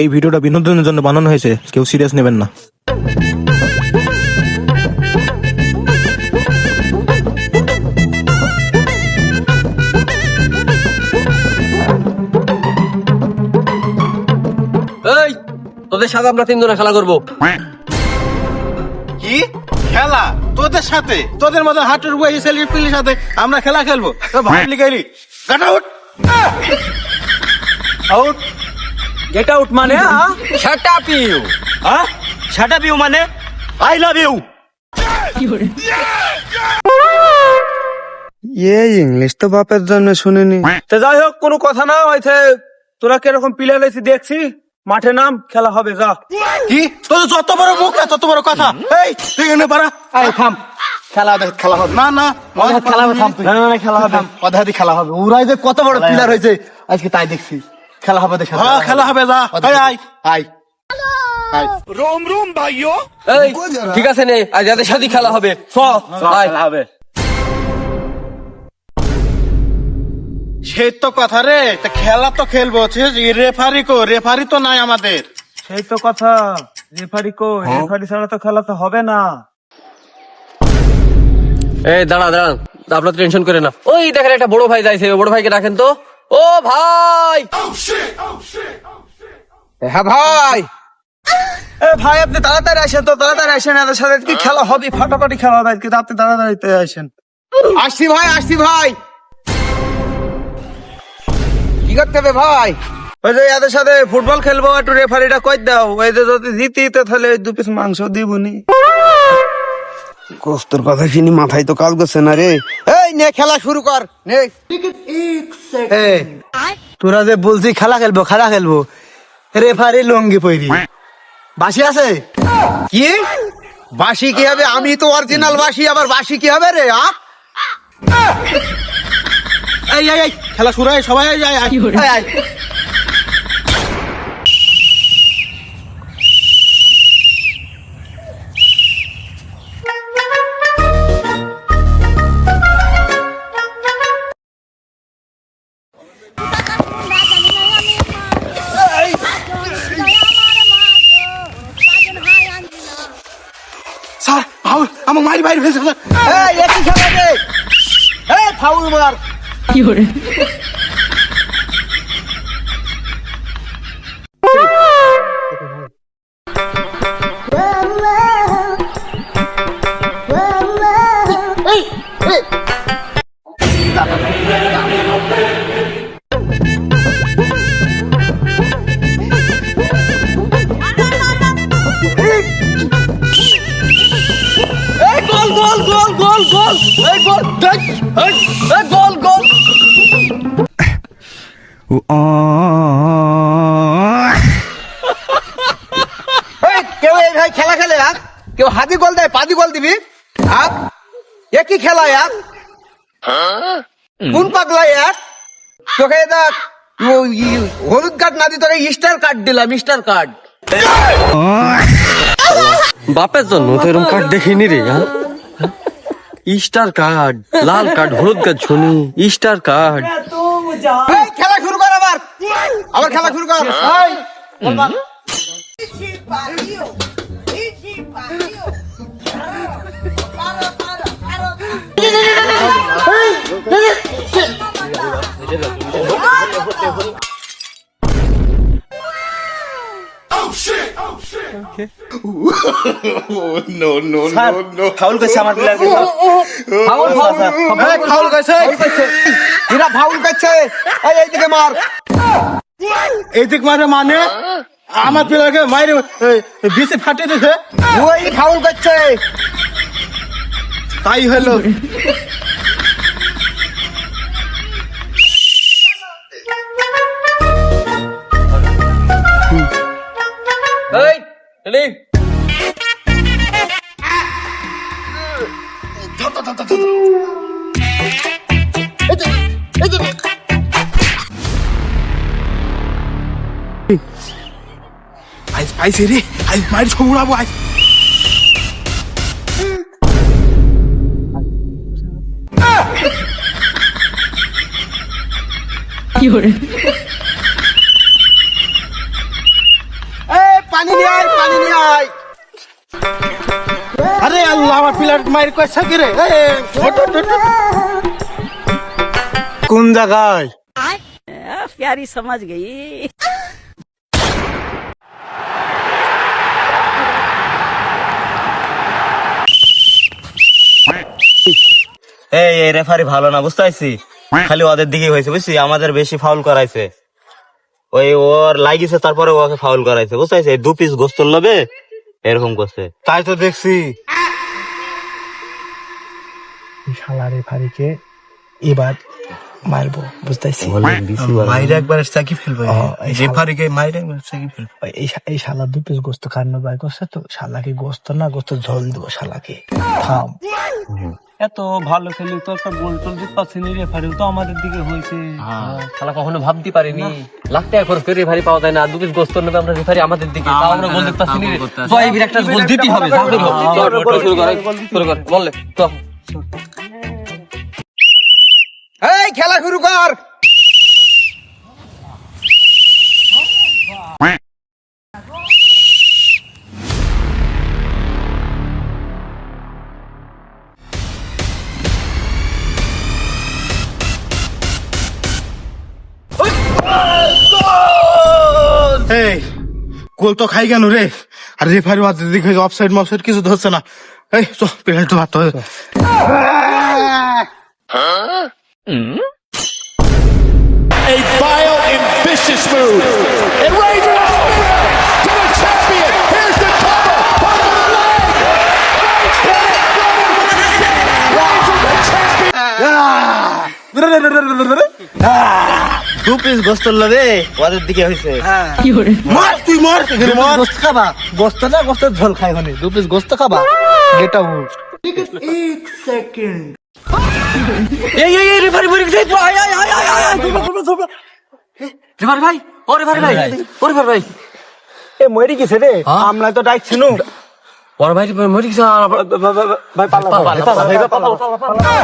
এই ভিডিওটা বিনোদনের জন্য বানানো হয়েছে। কেউ সিরিয়াস নেবেন না। এই তোদের সাথে আমরা তিনজনে খেলা করব। কি? খেলা? তোদের সাথে? তোদের মতো হাটের বয়সী ছেলের পিলির সাথে আমরা খেলা খেলব? তো ভাবলি গেলি get out out get out মানে শাট আপ ইউ হ্যাঁ শাট আপ ইউ মানে? আই লাভ ইউ এ ইংলিশ তো বাপের জন্য শুনিনি। তো যাই হোক কোনো কথা না হয়েছে তোরা কীরকম প্লেয়ার হয়েছে দেখছি মাঠে নাম খেলা হবে যা। কি? তোদের যত বড় মুখ না তত বড় কথা। এই তুই এখানে পারা। আয় থাম। খেলা হবে খেলা হবে। না না খেলা হবে না না খেলা হবে। কথা হাতি খেলা হবে। ওরাই যে কত বড় প্লেয়ার হয়েছে আজকে তাই দেখছি। খেলা হবে দেখে হ্যাঁ খেলা হবে যা। আয় আয় আয় এই ঠিক আছে নে আজ যাদের সাথে খেলা হবে। হবে। সেই তো কথা রে তা খেলা তো খেলব রেফারি কো রেফারি তো নাই আমাদের। সেই তো কথা। রেফারি কো রেফারি ছাড়া তো খেলা তো হবে না। এই দাঁড়া দাঁড়া আপনার টেনশন করে না। ওই দেখেন একটা বড় ভাই যাইছে। বড় ভাইকে রাখেন তো। ও ভাই। হ্যাঁ ভাই। ভাই আপনি তাড়াতাড়ি আসেন তো তাড়াতাড়ি আসেন এদের সাথে কি খেলা হবে? ফাটাফাটি খেলা হবে আজকে আপনি তাড়াতাড়ি আসেন। আসছি ভাই আসছি ভাই। কি করতে হবে ভাই? ওই যে এদের সাথে ফুটবল খেলব একটু রেফারিটা কই দাও? ওই যে যদি জিতি তো তাহলে দু পিস মাংস দিবনি গোস্তর কথা শুনি মাথায় তো কাজ করছে না রে। এই নে খেলা শুরু কর নে। তোরা যে বলছি খেলা খেলব খেলা খেলব। রেফারি লঙ্গি পইরি। বাসি আছে? কি? বাসি কি হবে? আমি তো অরিজিনাল বাসি আবার বাসি কি হবে রে আ? এই এই এই খেলা শুরু হয় সবাই আয় আয়, বাইরে ফেলছে। এই একই খেলা রে এই ফাউল মার। এই গোল এই গোল এই, গোল গোল। এই কেউ এই ভাই খেলা খেলে আর কেউ হাতি গোল দেয় পাদি গোল দিবি? আর একই খেলা আর কোন পাগলা আর তোকে দেখ ই- হলুদ কার্ড না দি তোকে স্টার কার্ড দিলাম স্টার কার্ড বাপের জন্য তো এরকম কার্ড দেখিনি রে হ্যাঁ স্টার কার্ড লাল কার্ড হলুদ কার্ড শুনি। ইস্টার কার্ড খেলা শুরু কর আবার। আবার খেলা শুরু কর। এই, ফাউল আমার প্লেয়ার ফাউল ফাউল ফাউল কইছে এরা ফাউল করছে এই এইদিকে মার। এই দিক মারে মানে? আমার প্লেয়ারকে মাইরে বিচে ফাটিয়ে দিছে। ওই ফাউল করছে তাই হলো। আইস পাইছে রে আইস মাইর সব উড়াবো আইস কি হরে পানি নিয়ে আয় পানি নিয়ে আয়। আরে আল্লাহ আমার পিলার মায়ের কয়েছে কি রে? কোন জায়গায়? প্যারি সমাজ গেই। এই এই রেফারি ভালো না বুঝতে পারছি খালি ওদের দিকে হয়েছে, বুঝছি? আমাদের বেশি ফাউল করাইছে। ওই ওর লাগিছে তারপরে ওকে ফাউল করাইছে বুঝতে পারছি দু পিস গোস্ত লবে, এরকম করছে। তাই তো দেখছি। শালা রেফারিকে এবার মারবো বুঝতেছি মাইরে একবার চাকি ফেলবে রেফারিকে মাইরে একবার চাকি ফেলবে এই এই শালা দু পিস গোস্ত খাওয়ানো বাই করছে তো শালাকে গোস্ত না গোস্ত ঝোল দেবো শালাকে থাম এত ভালো খেলি তো একটা গোল টোল দিতে পারছি না রেফারি তো আমাদের দিকে হয়েছে শালা কখনো ভাবতে পারিনি লাখ টাকা খরচ করে রেফারি পাওয়া যায় না দু পিস গোস্ত নেবে আমরা রেফারি আমাদের দিকে তাও আমরা গোল দেখতে পাচ্ছি না রে। একটা গোল দিতেই হবে শুরু কর শুরু কর বললে তো খেলা শুরু কর। এই গোল তো খাই কেন রে? আর রেফারি দিকে অফসাইড মফসাইড কিছু ধরছে না। এই চল পেনাল্টি মারতে হবে a vile and vicious move. And Ranger to the champion. Here's the cover. Over the leg. দু পিস গোস্ত লবে ওদের দিকে হয়েছে মার তুই মার গোস্ত খাবা গোস্ত না গোস্ত ঝোল খাই হনে দু পিস গোস্ত খাবা গেট আউট এই এই এই রেফারি বলি যাই আয় আয় আয় আয় আয় ধরবা ধরবা রেফারি ভাই ও রেফারি ভাই ও রেফারি ভাই। এ মরি গেছে রে। আমরা তো ডাকছি নু ওর ভাই মরি গেছে ভাই পালা পালা, পালা, পালা, পালা, পালা।